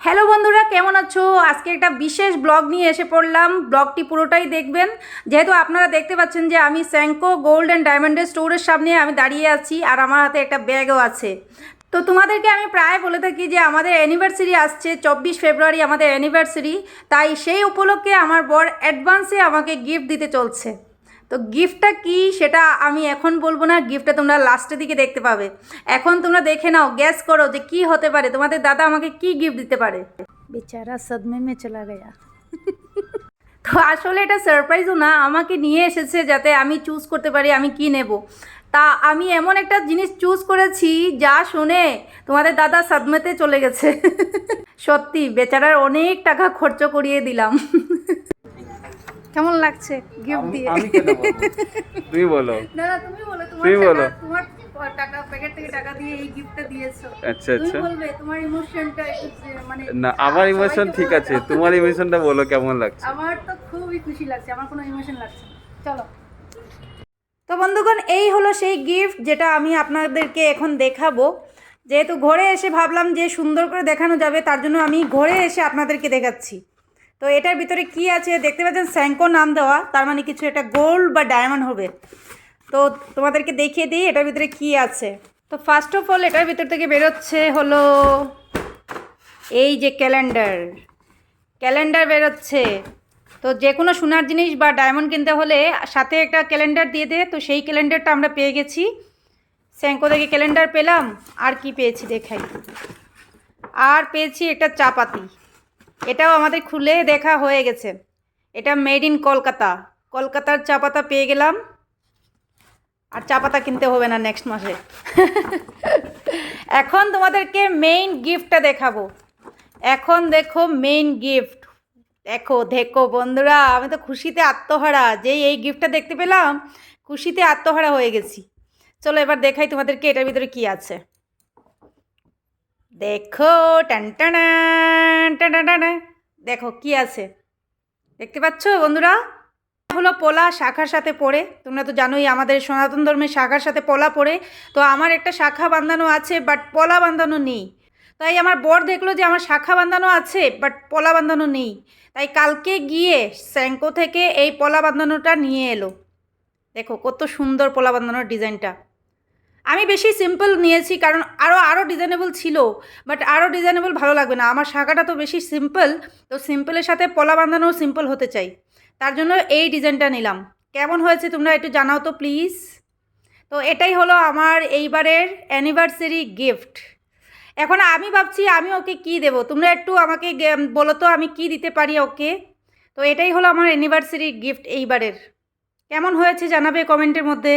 Hello বন্ধুরা, কেমন আছো? আজকে একটা বিশেষ ব্লগ নিয়ে এসে পড়লাম। ব্লগটি পুরোটাই দেখবেন। যেহেতু আপনারা দেখতে পাচ্ছেন যে আমি স্যাঙ্কো গোল্ড অ্যান্ড ডায়মন্ডের স্টোরের সামনে আমি দাঁড়িয়ে আছি আর আমার হাতে একটা ব্যাগও আছে। তো তোমাদেরকে আমি প্রায় বলে থাকি যে আমাদের অ্যানিভার্সারি আসছে, চব্বিশ ফেব্রুয়ারি আমাদের অ্যানিভার্সারি তাই সেই উপলক্ষে আমার বর অ্যাডভান্সে আমাকে গিফট দিতে চলছে। তো গিফটটা কি সেটা আমি এখন বলব না গিফটটা তোমরা লাস্টের দিকে দেখতে পাবে। এখন তোমরা দেখে নাও গ্যাস করো যে কি হতে পারে। তোমাদের দাদা আমাকে কি গিফট দিতে পারে? বেচারা সদমে মে চলা গয়া। তো আসলে এটা সারপ্রাইজও না আমাকে নিয়ে এসেছে যাতে আমি চুজ করতে পারি আমি কি নেব। তা আমি এমন একটা জিনিস চুজ করেছি যা শুনে তোমাদের দাদা সাদমেতে চলে গেছে। সত্যি বেচারার অনেক টাকা খরচ করিয়ে দিলাম। কেমন লাগছে গিফট দিয়ে? আমি কেন? তুমি বলো। না না তুমি বলো তুমি বলো। তোমার টাকা প্যাকেট থেকে টাকা দিয়ে এই গিফটটা দিয়েছ। আচ্ছা তুমি আচ্ছা। বলবে তোমার ইমোশনটা মানে না আমার ইমোশন ঠিক আছে। তোমার ইমোশনটা বলো কেমন লাগছে? আমার তো খুবই খুশি লাগছে আমার কোনো ইমোশন লাগছে চলো। তো বন্ধুগণ এই হলো সেই গিফট যেটা আমি আপনাদেরকে এখন দেখাবো। যেহেতু ঘরে এসে ভাবলাম যে সুন্দর করে দেখানো যাবে তার জন্য আমি ঘরে এসে আপনাদেরকে দেখাচ্ছি। তো এটার ভিতরে কি আছে? দেখতে পাচ্ছেন স্যাঙ্কো নাম দেওয়া, তার মানে কিছু একটা গোল্ড বা ডায়মন্ড হবে। তো তোমাদেরকে দেখিয়ে দিই এটার ভিতরে কি আছে। তো ফার্স্ট অফ অল এটার ভিতর থেকে বেরোচ্ছে হলো এই যে ক্যালেন্ডার ক্যালেন্ডার বেরোচ্ছে। তো যে কোনো সোনার জিনিস বা ডায়মন্ড কিনতে হলে সাথে একটা ক্যালেন্ডার দিয়ে দে। তো সেই ক্যালেন্ডারটা আমরা পেয়ে গেছি। স্যাঙ্কো থেকে ক্যালেন্ডার পেলাম। আর কি পেয়েছি দেখাই। আর পেয়েছি একটা চাপাতি। এটাও আমাদের খুলে দেখা হয়ে গেছে। এটা মেড ইন কলকাতা। কলকাতার চা পাতা পেয়ে গেলাম। আর চা পাতা কিনতে হবে না নেক্সট মাসে। এখন তোমাদেরকে মেইন গিফটটা দেখাবো। এখন দেখো মেইন গিফট দেখো দেখো বন্ধুরা, আমি তো খুশিতে আত্মহারা। যেই এই গিফটটা দেখতে পেলাম, খুশিতে আত্মহারা হয়ে গেছি। চলো এবার দেখাই তোমাদেরকে এটার ভিতরে কি আছে। দেখো টানটানা টানটানা দেখো, কি আছে? দেখতে পাচ্ছ বন্ধুরা? হলো পোলা শাখার সাথে পড়ে। তোমরা তো জানোই আমাদের সনাতন ধর্মের শাখার সাথে পলা পড়ে। তো আমার একটা শাখা বাঁধানো আছে, বাট পলা বাঁধানো নেই। তাই আমার বর দেখল যে আমার শাখা বাঁধানো আছে, বাট পলা বাঁধানো নেই। তাই কালকে গিয়ে স্যাঙ্কো থেকে এই পলা বাঁধানোটা নিয়ে এলো। দেখো, কত সুন্দর পলা বাঁধানোর ডিজাইনটা। আমি বেশি সিম্পল নিয়েছি, কারণ আরও আরও ডিজাইনেবল ছিল বাট আরও ডিজাইনেবল ভালো লাগবে না। আমার শাখাটা তো বেশি সিম্পল তো সিম্পলের সাথে পলা বাঁধানোও সিম্পল হতে চাই। তার জন্য এই ডিজাইনটা নিলাম। কেমন হয়েছে তোমরা একটু জানাও তো প্লিজ তো এটাই হলো আমার এইবারের অ্যানিভার্সারি গিফট এখন আমি ভাবছি আমি ওকে কি দেব? তোমরা একটু আমাকে বলো তো আমি কি দিতে পারি ওকে? তো এটাই হলো আমার অ্যানিভার্সারি গিফট এইবারের। কেমন হয়েছে জানাবে কমেন্টের মধ্যে।